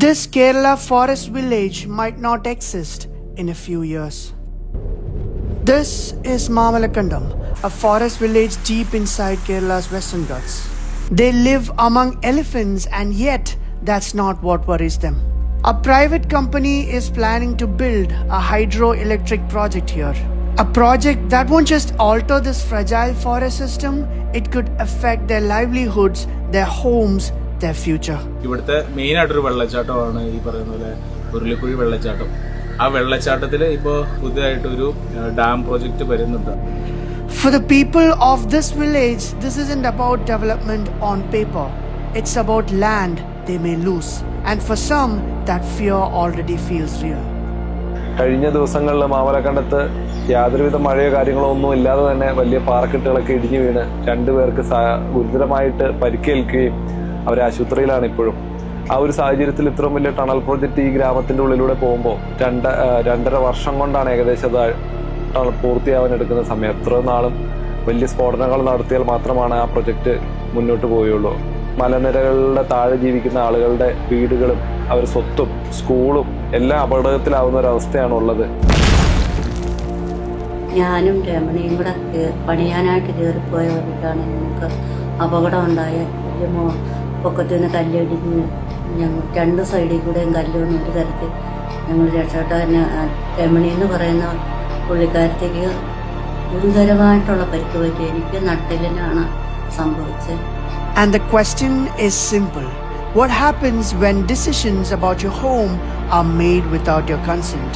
This Kerala forest village might not exist in a few years. This is Mamalakandam, a forest village deep inside Kerala's western Ghats. They live among elephants, and yet that's not what worries them. A private company is planning to build a hydroelectric project here. A project that won't just alter this fragile forest system, it could affect their livelihoods, their homes, their future. ഇവിടുത്തെ main ആയിട്ടൊരു വെള്ളച്ചാട്ടമാണ് ഈ പറയുന്ന പോലെ ഉരുളിക്കുഴി വെള്ളച്ചാട്ടം ആ വെള്ളച്ചാട്ടത്തിൽ ഇപ്പോൾ പുതിയതായിട്ടൊരു ഡാം പ്രോജക്റ്റ് വരുന്നുണ്ട് For the people of this village, this isn't about development on paper. It's about land they may lose. And for some, that fear already feels real. കഴിഞ്ഞ ദിവസങ്ങളിൽ മാമലക്കണ്ടത്ത് യാതൊരുവിധ മഴയോ കാര്യങ്ങളോ ഒന്നും ഇല്ലാതെ തന്നെ വലിയ പാറക്കെട്ടുകളൊക്കെ ഇടിഞ്ഞു വീണ് രണ്ടുപേർക്ക് ഗുരുതരമായിട്ട് പരിക്കേൽക്കുകയും അവർ ആശുപത്രിയിലാണ് ഇപ്പോഴും. ആ ഒരു സാഹചര്യത്തിൽ ഇത്രയും വലിയ ടണൽ പ്രോജക്റ്റ് ഈ ഗ്രാമത്തിന്റെ ഉള്ളിലൂടെ പോകുമ്പോൾ രണ്ട് രണ്ടര വർഷം കൊണ്ടാണ് ഏകദേശം അത് ടണൽ പൂർത്തിയാവാൻ എടുക്കുന്ന സമയം. എത്ര നാളും വലിയ സ്ഫോടനങ്ങൾ നടത്തിയാൽ മാത്രമാണ് ആ പ്രൊജക്റ്റ് മുന്നോട്ട് പോവുകയുള്ളൂ. മലനിരകളുടെ താഴെ ജീവിക്കുന്ന ആളുകളുടെ വീടുകളും അവർ സ്വത്തും സ്കൂളും എല്ലാം അപകടത്തിലാവുന്ന ഒരവസ്ഥയാണ് ഉള്ളത്. ഞാനും രമണിയും കൂടെ പണിയാനായിട്ട് കയറിപ്പോയ വീട്ടാണ് ഞങ്ങൾക്ക് അപകടം ഉണ്ടായ പൊക്കത്തിൽ നിന്ന് കല്ലിടിഞ്ഞ് ഞങ്ങൾ രണ്ട് സൈഡിൽ കൂടെയും കല്ലൊന്നും ഒരു തരത്തിൽ ഞങ്ങൾ രക്ഷപ്പെട്ട രമണി എന്ന് പറയുന്ന പുള്ളിക്കാരത്തേക്ക് ഗുരുതരമായിട്ടുള്ള പരിക്ക് പറ്റി എനിക്ക് നട്ടിലിനാണ് സംഭവിച്ചത് And the question is simple What happens when decisions about your home are made without your consent?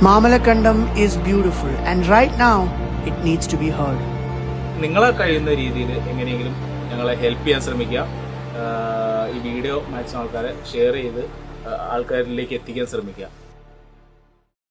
Mamalakandam is beautiful, and right now, it needs to be heard. നിങ്ങളെ കഴിയുന്ന രീതിയിൽ എങ്ങനെയെങ്കിലും ഞങ്ങളെ ഹെൽപ്പ് ചെയ്യാൻ ശ്രമിക്കുക ഈ വീഡിയോ മാക്സിമം ആൾക്കാരെ share ചെയ്ത് ആൾക്കാരിലേക്ക് എത്തിക്കാൻ ശ്രമിക്കുക.